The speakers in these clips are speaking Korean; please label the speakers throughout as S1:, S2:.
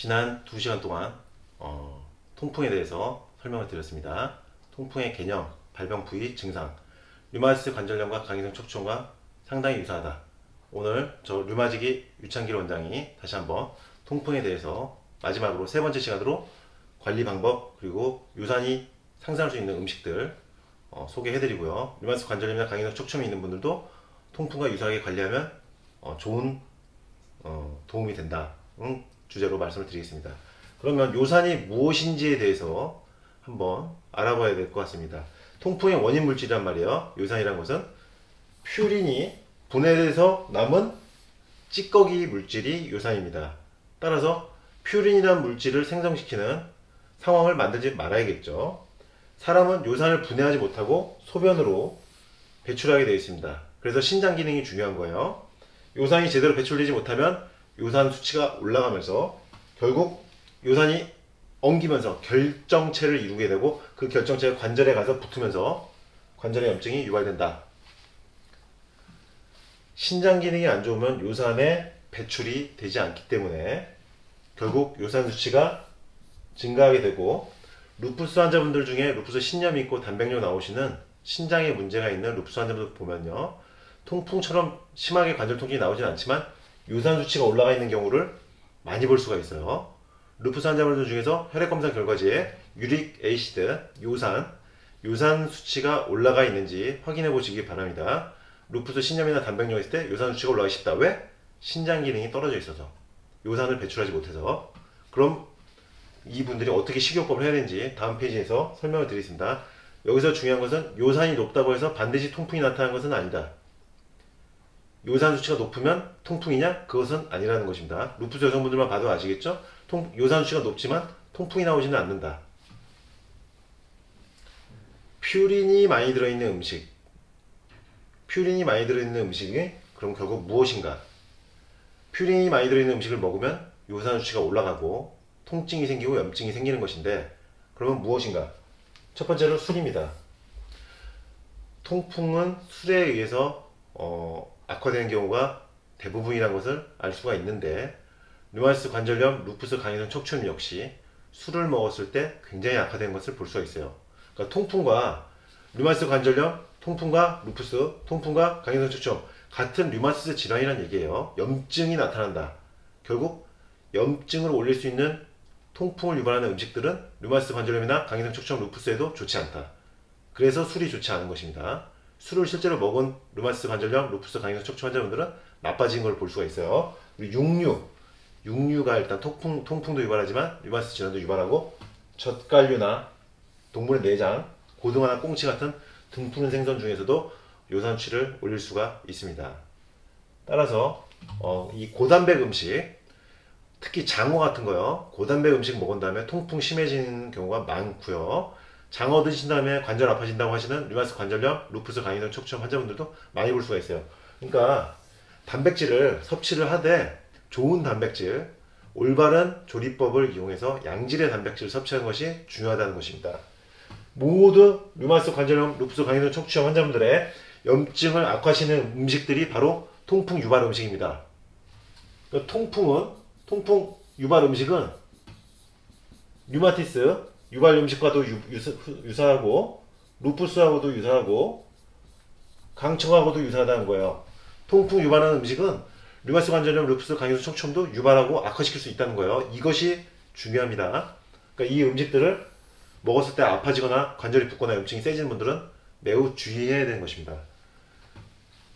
S1: 지난 2시간 동안 어, 통풍에 대해서 설명을 드렸습니다. 통풍의 개념, 발병 부위, 증상, 류마티스 관절염과 강인성 척추염과 상당히 유사하다. 오늘 저 류마지기 유창길 원장이 다시 한번 통풍에 대해서 마지막으로 세 번째 시간으로 관리 방법 그리고 유산이 상상할 수 있는 음식들 어, 소개해드리고요. 류마티스 관절염이나 강인성 척추염이 있는 분들도 통풍과 유사하게 관리하면 어, 좋은 어, 도움이 된다. 음, 주제로 말씀을 드리겠습니다. 그러면 요산이 무엇인지에 대해서 한번 알아봐야 될 것 같습니다. 통풍의 원인 물질이란 말이에요. 요산이란 것은 퓨린이 분해돼서 남은 찌꺼기 물질이 요산입니다. 따라서 퓨린이란 물질을 생성시키는 상황을 만들지 말아야겠죠. 사람은 요산을 분해하지 못하고 소변으로 배출하게 되어 있습니다. 그래서 신장 기능이 중요한 거예요. 요산이 제대로 배출되지 못하면 요산 수치가 올라가면서 결국 요산이 엉기면서 결정체를 이루게 되고 그 결정체가 관절에 가서 붙으면서 관절의 염증이 유발된다. 신장 기능이 안 좋으면 요산의 배출이 되지 않기 때문에 결국 요산 수치가 증가하게 되고 루푸스 환자분들 중에 루푸스 신염이 있고 단백뇨 나오시는 신장에 문제가 있는 루푸스 환자분들 보면요. 통풍처럼 심하게 관절 통증이 나오진 않지만 요산 수치가 올라가 있는 경우를 많이 볼 수가 있어요. 루푸스 환자분들 중에서 혈액 검사 결과지에 유릭 에이시드, 요산, 요산 수치가 올라가 있는지 확인해 보시기 바랍니다. 루푸스 신염이나 단백뇨 있을 때 요산 수치가 올라가기 쉽다. 왜? 신장 기능이 떨어져 있어서 요산을 배출하지 못해서 그럼 이분들이 어떻게 식이요법을 해야 되는지 다음 페이지에서 설명을 드리겠습니다. 여기서 중요한 것은 요산이 높다고 해서 반드시 통풍이 나타나는 것은 아니다. 요산 수치가 높으면 통풍이냐? 그것은 아니라는 것입니다. 루푸스 여성분들만 봐도 아시겠죠? 통, 요산 수치가 높지만 통풍이 나오지는 않는다. 퓨린이 많이 들어있는 음식. 퓨린이 많이 들어있는 음식이 그럼 결국 무엇인가? 퓨린이 많이 들어있는 음식을 먹으면 요산 수치가 올라가고 통증이 생기고 염증이 생기는 것인데 그러면 무엇인가? 첫 번째로 술입니다. 통풍은 술에 의해서 어, 악화되는 경우가 대부분이라는 것을 알 수가 있는데 류마티스 관절염, 루푸스 강인성 척추염 역시 술을 먹었을 때 굉장히 악화된 것을 볼 수가 있어요. 그러니까 통풍과 류마티스 관절염, 통풍과 루푸스, 통풍과 강인성 척추염 같은 류마티스 질환이라는 얘기예요. 염증이 나타난다. 결국 염증을 올릴 수 있는 통풍을 유발하는 음식들은 류마티스 관절염이나 강인성 척추염, 루푸스에도 좋지 않다. 그래서 술이 좋지 않은 것입니다. 술을 실제로 먹은 류마티스 관절염, 루푸스 강인성 척추 환자분들은 나빠진 걸 볼 수가 있어요. 육류, 육류가 일단 통풍, 통풍도 유발하지만 류마티스 질환도 유발하고 젓갈류나 동물의 내장, 고등어나 꽁치 같은 등푸른 생선 중에서도 요산치를 올릴 수가 있습니다. 따라서 어, 이 고단백 음식, 특히 장어 같은 거요. 고단백 음식 먹은 다음에 통풍 심해지는 경우가 많고요. 장어 드신 다음에 관절 아파진다고 하시는 류마티스 관절염, 루푸스 강인성 척추염 환자분들도 많이 볼 수가 있어요. 그러니까 단백질을 섭취를 하되 좋은 단백질, 올바른 조리법을 이용해서 양질의 단백질을 섭취하는 것이 중요하다는 것입니다. 모두 류마티스 관절염, 루푸스 강인성 척추염 환자분들의 염증을 악화시키는 음식들이 바로 통풍 유발 음식입니다. 그러니까 통풍은 통풍 유발 음식은 류마티스 유발 음식과도 유, 유사, 유사 하고 루푸스하고도 유사하고 강청하고도 유사하다는 거예요. 통풍 유발하는 음식은 류마티스 관절염, 루푸스, 강인성 척추염도 유발하고 악화시킬 수 있다는 거예요. 이것이 중요합니다. 그러니까 이 음식들을 먹었을 때 아파지거나 관절이 붓거나 염증이 세지는 분들은 매우 주의해야 되는 것입니다.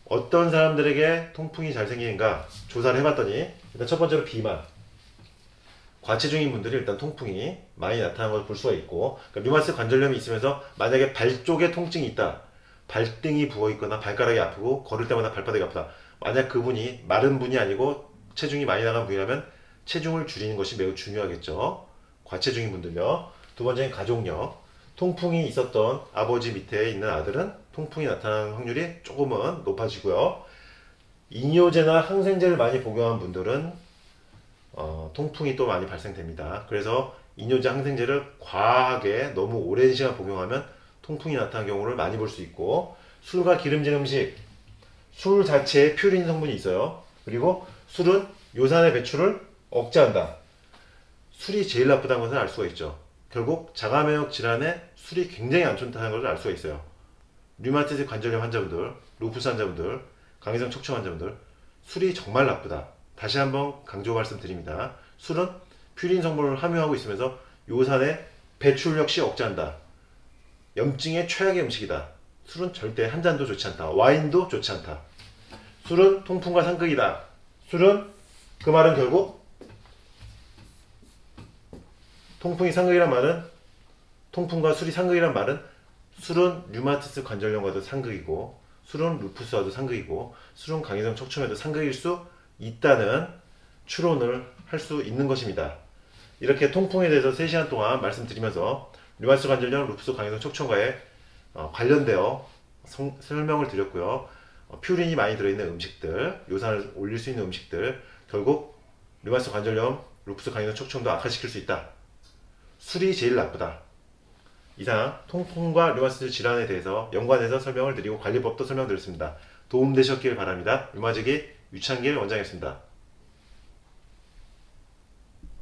S1: 어떤 사람들에게 통풍이 잘 생기는가 조사를 해봤더니 일단 첫 번째로 비만 과체중인 분들이 일단 통풍이 많이 나타나는 걸 볼 수가 있고 그러니까 류마티스 관절염이 있으면서 만약에 발 쪽에 통증이 있다 발등이 부어 있거나 발가락이 아프고 걸을 때마다 발바닥이 아프다 만약 그분이 마른 분이 아니고 체중이 많이 나간 분이라면 체중을 줄이는 것이 매우 중요하겠죠. 과체중인 분들요. 두 번째는 가족력. 통풍이 있었던 아버지 밑에 있는 아들은 통풍이 나타나는 확률이 조금은 높아지고요. 이뇨제나 항생제를 많이 복용한 분들은 어, 통풍이 또 많이 발생됩니다. 그래서 이뇨제 항생제를 과하게 너무 오랜 시간 복용하면 통풍이 나타나는 경우를 많이 볼 수 있고 술과 기름진 음식, 술 자체에 퓨린 성분이 있어요. 그리고 술은 요산의 배출을 억제한다. 술이 제일 나쁘다는 것을 알 수가 있죠. 결국 자가면역 질환에 술이 굉장히 안 좋다는 것을 알 수가 있어요. 류마티스 관절염 환자분들, 루푸스 환자분들, 강해성 척추 환자분들 술이 정말 나쁘다. 다시 한번 강조 말씀드립니다. 술은 퓨린 성분을 함유하고 있으면서 요산의 배출 역시 억제한다. 염증의 최악의 음식이다. 술은 절대 한 잔도 좋지 않다. 와인도 좋지 않다. 술은 통풍과 상극이다. 술은 그 말은 결국 통풍이 상극이란 말은 통풍과 술이 상극이란 말은 술은 류마티스 관절염과도 상극이고 술은 루푸스와도 상극이고 술은 강해성 척추염에도 상극일 수 있다는 추론을 할 수 있는 것입니다. 이렇게 통풍에 대해서 3시간 동안 말씀드리면서 류마티스 관절염, 루푸스, 강해성 척추염과의 어, 관련되어 성- 설명을 드렸고요. 어, 퓨린이 많이 들어있는 음식들, 요산을 올릴 수 있는 음식들, 결국 류마티스 관절염, 루푸스, 강해성 척추염도 악화시킬 수 있다. 술이 제일 나쁘다. 이상 통풍과 류마티스 질환에 대해서 연관해서 설명을 드리고 관리법도 설명드렸습니다. 도움되셨길 바랍니다. 류마지기 유창길 원장이었습니다.